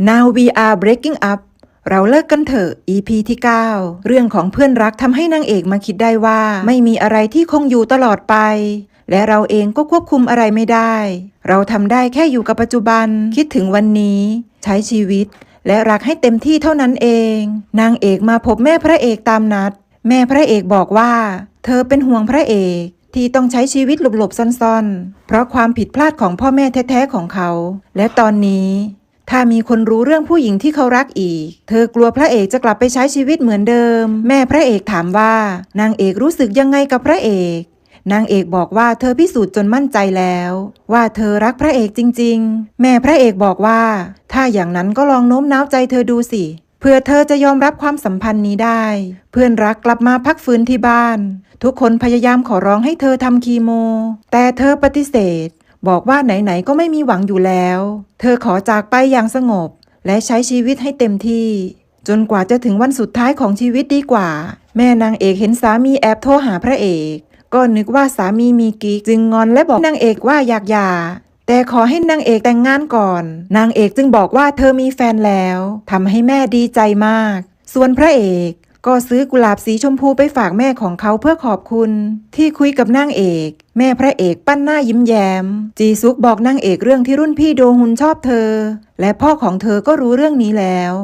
Now we are breaking up เราเลิกกันเถอะ EP ที่ 9 เรื่องของเพื่อนรักทำให้นางเอกมาคิดได้ว่า ไม่มีอะไรที่คงอยู่ตลอดไป และเราเองก็ควบคุมอะไรไม่ได้ เราทำได้แค่อยู่กับปัจจุบัน คิดถึงวันนี้ ใช้ชีวิต และรักให้เต็มที่เท่านั้นเอง นางเอกมาพบแม่พระเอกตามนัด แม่พระเอกบอกว่า เธอเป็นห่วงพระเอกที่ต้องใช้ชีวิตหลบๆซ่อนๆ เพราะความผิดพลาดของพ่อแม่แท้ๆของเขา และตอนนี้ ถ้ามีคนรู้เรื่องผู้หญิงที่เขารักอีก เธอกลัวพระเอกจะกลับไปใช้ชีวิตเหมือนเดิม แม่พระเอกถามว่านางเอกรู้สึกยังไงกับพระเอก นางเอกบอกว่าเธอพิสูจน์จนมั่นใจแล้ว ว่าเธอรักพระเอกจริง ๆ แม่พระเอกบอกว่า ถ้าอย่างนั้นก็ลองโน้มน้าวใจเธอดูสิเพื่อเธอจะยอมรับความสัมพันธ์นี้ได้ เพื่อนรักกลับมาพักฟื้นที่บ้าน ทุกคนพยายามขอร้องให้เธอทำคีโม แต่เธอปฏิเสธ บอกว่าไหนๆก็ไม่มีหวังอยู่แล้ว เธอขอจากไปอย่างสงบ และใช้ชีวิตให้เต็มที่ จนกว่าจะถึงวันสุดท้ายของชีวิตดีกว่า แม่นางเอกเห็นสามีแอบโทรหาพระเอก ก็นึกว่าสามีมีกิ๊กจึงงอนและบอกนางเอกว่าอยากหย่าแต่ขอให้นางเอกแต่งงานก่อน นางเอกจึงบอกว่าเธอมีแฟนแล้วทำให้แม่ดีใจมาก ส่วนพระเอก ก็ซื้อกุหลาบสีชมพูไปฝากแม่ของเขาเพื่อขอบคุณ ที่คุยกับนางเอก แม่พระเอกปั้นหน้ายิ้มแย้ม จีซุกบอกนางเอกเรื่องที่รุ่นพี่โดฮุนชอบเธอ และพ่อของเธอก็รู้เรื่องนี้แล้ว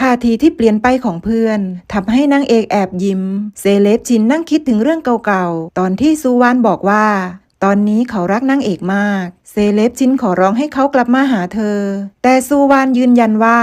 ท่าทีที่เปลี่ยนไปของเพื่อนทำให้นางเอกแอบยิ้ม เซเลบชินนั่งคิดถึงเรื่องเก่าๆ ตอนที่ซูวานบอกว่า ตอนนี้เขารักนางเอกมาก เซเลบชินขอร้องให้เขากลับมาหาเธอ แต่ซูวานยืนยันว่า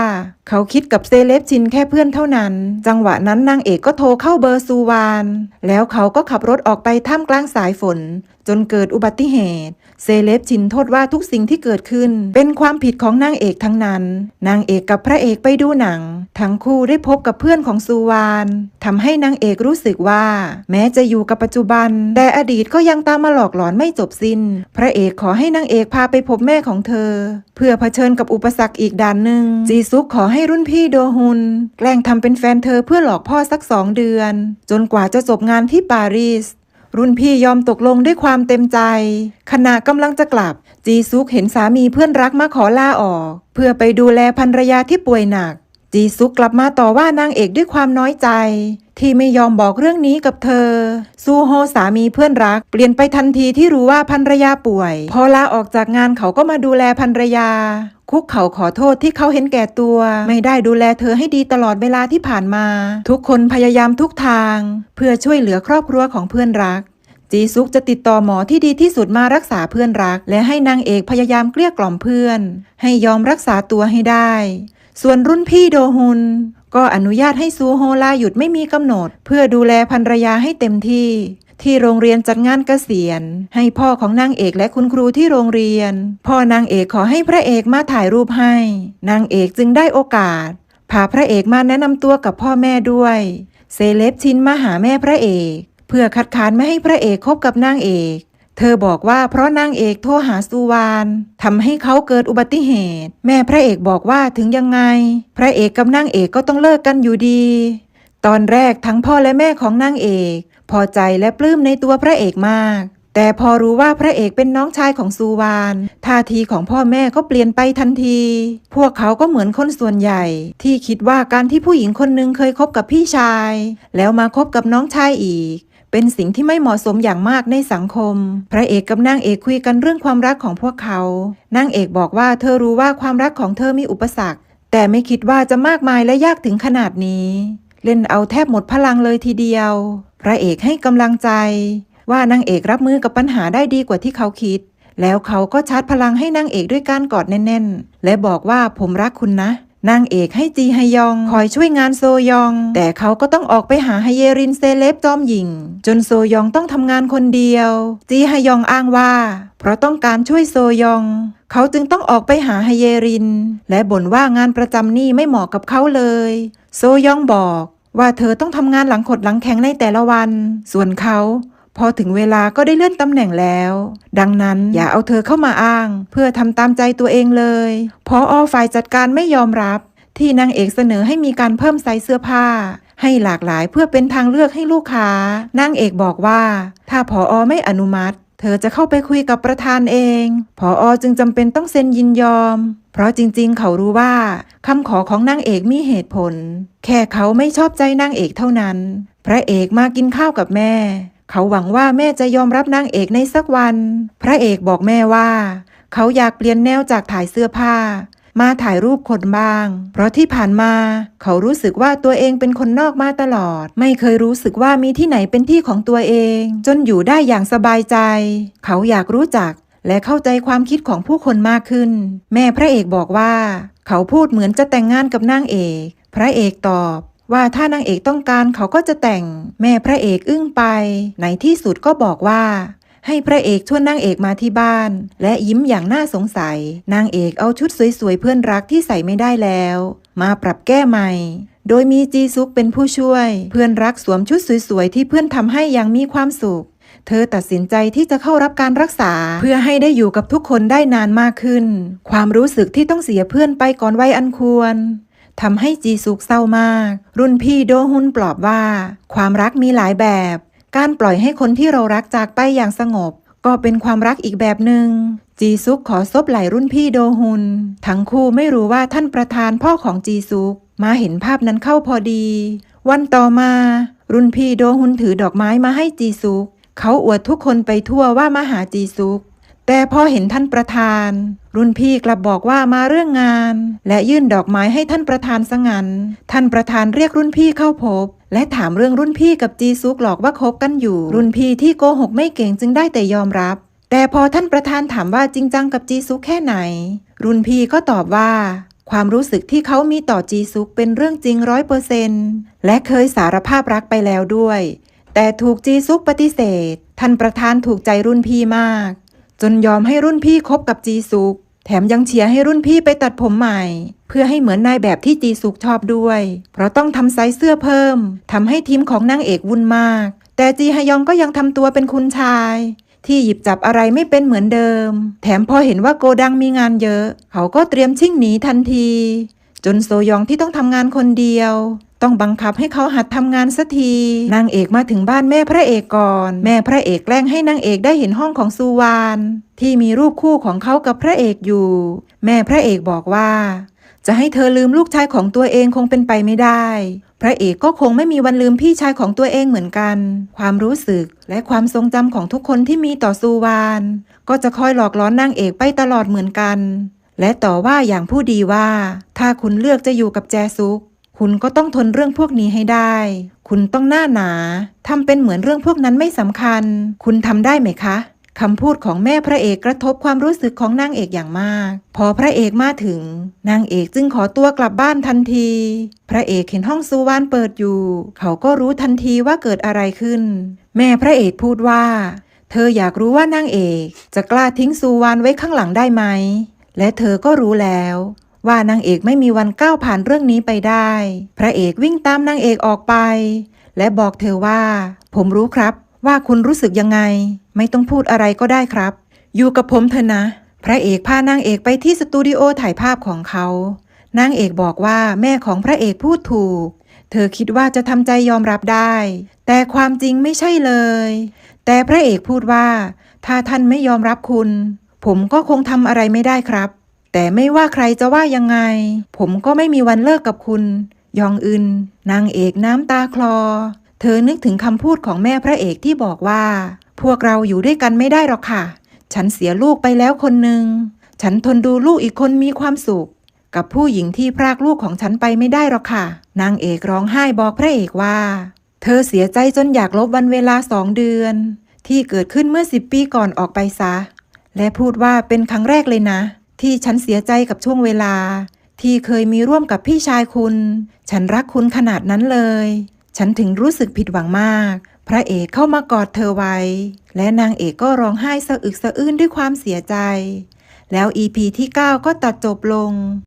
เขาคิดกับเซเลบชินแค่เพื่อนเท่านั้น จังหวะนั้นนางเอกก็โทรเข้าเบอร์ซูวาน แล้วเขาก็ขับรถออกไปท่ามกลางสายฝน จนเกิดอุบัติเหตุ เซเลบชินโทษว่าทุกสิ่งที่เกิดขึ้น เป็นความผิดของนางเอกทั้งนั้น นางเอกกับพระเอกไปดูหนัง ทั้งคู่ได้พบกับเพื่อนของซูวานทำให้นางเอกรู้สึกว่า แม้จะอยู่กับปัจจุบัน แต่อดีตก็ยังตามมาหลอกหลอนไม่จบสิ้น พระเอกขอให้นางเอกพาไปพบแม่ของเธอ เพื่อเผชิญกับอุปสรรคอีกด้านหนึ่งจีซุกขอให้รุ่นพี่โดฮุนแกล้งทำเป็นแฟนเธอเพื่อหลอกพ่อสักสองเดือน จนกว่าจะจบงานที่ปารีส รุ่นพี่ยอมตกลงด้วยความเต็มใจ ขณะกำลังจะกลับ จีซุกเห็นสามีเพื่อนรักมาขอลาออก เพื่อไปดูแลภรรยาที่ป่วยหนัก จีซุกกลับมาต่อว่านางเอกด้วยความน้อยใจ ที่ไม่ยอมบอกเรื่องนี้กับเธอ ซูโฮสามีเพื่อนรัก เปลี่ยนไปทันทีที่รู้ว่าภรรยาป่วย พอลาออกจากงานเขาก็มาดูแลภรรยา คุกเขาขอโทษที่เขาเห็นแก่ตัว ไม่ได้ดูแลเธอให้ดีตลอดเวลาที่ผ่านมา ทุกคนพยายามทุกทาง เพื่อช่วยเหลือครอบครัวของเพื่อนรักจีซุกจะติดต่อหมอที่ดีที่สุดมารักษาเพื่อนรัก และให้นางเอกพยายามเกลี้ยกล่อมเพื่อน ให้ยอมรักษาตัวให้ได้ ส่วนรุ่นพี่โดฮุนก็อนุญาตให้ซูโฮลาหยุดไม่มีกำหนด เพื่อดูแลภรรยาให้เต็มที่ ที่โรงเรียนจัดงานเกษียณ ให้พ่อของนางเอกและคุณครูที่โรงเรียน พ่อนางเอกขอให้พระเอกมาถ่ายรูปให้ นางเอกจึงได้โอกาส พาพระเอกมาแนะนำตัวกับพ่อแม่ด้วย เซเลบชินมาหาแม่พระเอก เพื่อคัดค้านไม่ให้พระเอกคบกับนางเอก เธอบอกว่าเพราะนางเอกโทรหาซูวานทำให้เขาเกิดอุบัติเหตุ แม่พระเอกบอกว่าถึงยังไง พระเอกกับนางเอกก็ต้องเลิกกันอยู่ดี ตอนแรกทั้งพ่อและแม่ของนางเอก พอใจและปลื้มในตัวพระเอกมาก แต่พอรู้ว่าพระเอกเป็นน้องชายของซูวานท่าทีของพ่อแม่ก็เปลี่ยนไปทันที พวกเขาก็เหมือนคนส่วนใหญ่ ที่คิดว่าการที่ผู้หญิงคนหนึ่งเคยคบกับพี่ชาย แล้วมาคบกับน้องชายอีก เป็นสิ่งที่ไม่เหมาะสมอย่างมากในสังคม พระเอกกับนางเอกคุยกันเรื่องความรักของพวกเขา นางเอกบอกว่าเธอรู้ว่าความรักของเธอมีอุปสรรค แต่ไม่คิดว่าจะมากมายและยากถึงขนาดนี้ เล่นเอาแทบหมดพลังเลยทีเดียว พระเอกให้กำลังใจ ว่านางเอกรับมือกับปัญหาได้ดีกว่าที่เขาคิด แล้วเขาก็ชาร์จพลังให้นางเอกด้วยการกอดแน่นๆ และบอกว่าผมรักคุณนะ นางเอกให้จีฮยองคอยช่วยงานโซยอง แต่เขาก็ต้องออกไปหาไฮเยรินเซเลบจอมหญิง จนโซยองต้องทำงานคนเดียว จีฮยองอ้างว่า เพราะต้องการช่วยโซยอง เขาจึงต้องออกไปหาไฮเยริน และบ่นว่างานประจำนี่ไม่เหมาะกับเขาเลย โซยองบอกว่าเธอต้องทำงานหลังขดหลังแข็งในแต่ละวัน ส่วนเขา พอถึงเวลาก็ได้เลื่อนตำแหน่งแล้ว ดังนั้นอย่าเอาเธอเข้ามาอ้าง เพื่อทำตามใจตัวเองเลยพออฝ่ายจัดการไม่ยอมรับ ที่นางเอกเสนอให้มีการเพิ่มไซส์เสื้อผ้า ให้หลากหลายเพื่อเป็นทางเลือกให้ลูกค้านางเอกบอกว่า ถ้าพออไม่อนุมัติ เธอจะเข้าไปคุยกับประธานเอง พออจึงจำเป็นต้องเซ็นยินยอม เพเพราะจริงๆ เขารู้ว่าคำขอของนางเอกมีเหตุผล แค่เขาไม่ชอบใจนางเอกเท่านั้น พระเอกมากินข้าวกับแม่ เขาหวังว่าแม่จะยอมรับนางเอกในสักวัน พระเอกบอกแม่ว่า เขาอยากเปลี่ยนแนวจากถ่ายเสื้อผ้า มาถ่ายรูปคนบ้าง เพราะที่ผ่านมา เขารู้สึกว่าตัวเองเป็นคนนอกมาตลอด ไม่เคยรู้สึกว่ามีที่ไหนเป็นที่ของตัวเอง จนอยู่ได้อย่างสบายใจ เขาอยากรู้จักและเข้าใจความคิดของผู้คนมากขึ้น แม่พระเอกบอกว่า เขาพูดเหมือนจะแต่งงานกับนางเอก พระเอกตอบ ว่าถ้านางเอกต้องการเขาก็จะแต่ง แม่พระเอกอึ้งไป ในที่สุดก็บอกว่า ให้พระเอกชวนนางเอกมาที่บ้าน และยิ้มอย่างน่าสงสัย นางเอกเอาชุดสวยๆเพื่อนรักที่ใส่ไม่ได้แล้ว มาปรับแก้ใหม่ โดยมีจีซุกเป็นผู้ช่วย เพื่อนรักสวมชุดสวยๆที่เพื่อนทำให้อย่างมีความสุขเธอตัดสินใจที่จะเข้ารับการรักษา เพื่อให้ได้อยู่กับทุกคนได้นานมากขึ้น ความรู้สึกที่ต้องเสียเพื่อนไปก่อนวัยอันควร ทำให้จีซุกเศร้ามาก รุ่นพี่โดฮุนปลอบว่า ความรักมีหลายแบบ การปล่อยให้คนที่เรารักจากไปอย่างสงบ ก็เป็นความรักอีกแบบหนึง่งจีซุกขอซบไหล่รุ่นพี่โดฮุน ทั้งคู่ไม่รู้ว่าท่านประธานพ่อของจีซุก มาเห็นภาพนั้นเข้าพอดี วันต่อมา รุ่นพี่โดฮุนถือดอกไม้มาให้จีซุก เขาอวดทุกคนไปทั่วว่ามาหาจีซุก แต่พอเห็นท่านประธาน รุ่นพี่กลับบอกว่ามาเรื่องงาน และยื่นดอกไม้ให้ท่านประธานซะงั้นท่านประธานเรียกรุ่นพี่เข้าพบ และถามเรื่องรุ่นพี่กับจีซุกหลอกว่าคบกันอยู่ รุ่นพี่ที่โกหกไม่เก่งจึงได้แต่ยอมรับ แต่พอท่านประธานถามว่าจริงจังกับจีซุกแค่ไหน รุ่นพี่ก็ตอบว่า ความรู้สึกที่เขามีต่อจีซุกเป็นเรื่องจริงร้อยเปอร์เซนและเคยสารภาพรักไปแล้วด้วย แต่ถูกจีซุกปฏิเสธ ท่านประธานถูกใจรุ่นพี่มาก จนยอมให้รุ่นพี่คบกับจีซุก แถมยังเชียร์ให้รุ่นพี่ไปตัดผมใหม่ เพื่อให้เหมือนนายแบบที่จีซุกชอบด้วย เพราะต้องทำไซส์เสื้อเพิ่มทำให้ทีมของนางเอกวุ่นมาก แต่จีฮยองก็ยังทำตัวเป็นคุณชายที่หยิบจับอะไรไม่เป็นเหมือนเดิม แถมพอเห็นว่าโกดังมีงานเยอะ เขาก็เตรียมชิ่งหนีทันที จนโซยองที่ต้องทำงานคนเดียว ต้องบังคับให้เขาหัดทำงานสักที นางเอกมาถึงบ้านแม่พระเอกก่อน แม่พระเอกแกล้งให้นางเอกได้เห็นห้องของซูวานที่มีรูปคู่ของเขากับพระเอกอยู่ แม่พระเอกบอกว่า จะให้เธอลืมลูกชายของตัวเองคงเป็นไปไม่ได้ พระเอกก็คงไม่มีวันลืมพี่ชายของตัวเองเหมือนกัน ความรู้สึกและความทรงจำของทุกคนที่มีต่อซูวานก็จะคอยหลอกล้อนนางเอกไปตลอดเหมือนกัน และต่อว่าอย่างผู้ดีว่า ถ้าคุณเลือกจะอยู่กับแจซุก คุณก็ต้องทนเรื่องพวกนี้ให้ได้ คุณต้องหน้าหนาทำเป็นเหมือนเรื่องพวกนั้นไม่สำคัญ คุณทำได้ไหมคะคำพูดของแม่พระเอกกระทบความรู้สึกของนางเอกอย่างมาก พอพระเอกมาถึง นางเอกจึงขอตัวกลับบ้านทันที พระเอกเห็นห้องซูวานเปิดอยู่ เขาก็รู้ทันทีว่าเกิดอะไรขึ้น แม่พระเอกพูดว่า เธออยากรู้ว่านางเอก จะกล้าทิ้งซูวานไว้ข้างหลังได้ไหม และเธอก็รู้แล้ว ว่านางเอกไม่มีวันก้าวผ่านเรื่องนี้ไปได้ พระเอกวิ่งตามนางเอกออกไป และบอกเธอว่า ผมรู้ครับ ว่าคุณรู้สึกยังไง ไม่ต้องพูดอะไรก็ได้ครับ อยู่กับผมเถอะนะ พระเอกพานางเอกไปที่สตูดิโอถ่ายภาพของเขานางเอกบอกว่าแม่ของพระเอกพูดถูก เธอคิดว่าจะทำใจยอมรับได้ แต่ความจริงไม่ใช่เลย แต่พระเอกพูดว่า ถ้าท่านไม่ยอมรับคุณ ผมก็คงทำอะไรไม่ได้ครับ แต่ไม่ว่าใครจะว่ายังไง ผมก็ไม่มีวันเลิกกับคุณ ยองอึน นางเอกน้ำตาคลอ เธอนึกถึงคำพูดของแม่พระเอกที่บอกว่า พวกเราอยู่ด้วยกันไม่ได้หรอกค่ะ ฉันเสียลูกไปแล้วคนหนึ่ง ฉันทนดูลูกอีกคนมีความสุข กับผู้หญิงที่พรากลูกของฉันไปไม่ได้หรอกค่ะ นางเอกร้องไห้บอกพระเอกว่า เธอเสียใจจนอยากลบวันเวลาสองเดือน ที่เกิดขึ้นเมื่อสิบปีก่อนออกไปซะ และพูดว่าเป็นครั้งแรกเลยนะ ที่ฉันเสียใจกับช่วงเวลา ที่เคยมีร่วมกับพี่ชายคุณ ฉันรักคุณขนาดนั้นเลย ฉันถึงรู้สึกผิดหวังมาก พระเอกเข้ามากอดเธอไว้ และนางเอกก็ร้องไห้สะอึกสะอื้นด้วยความเสียใจ แล้วอีพีที่ 9 ก็ตัดจบลง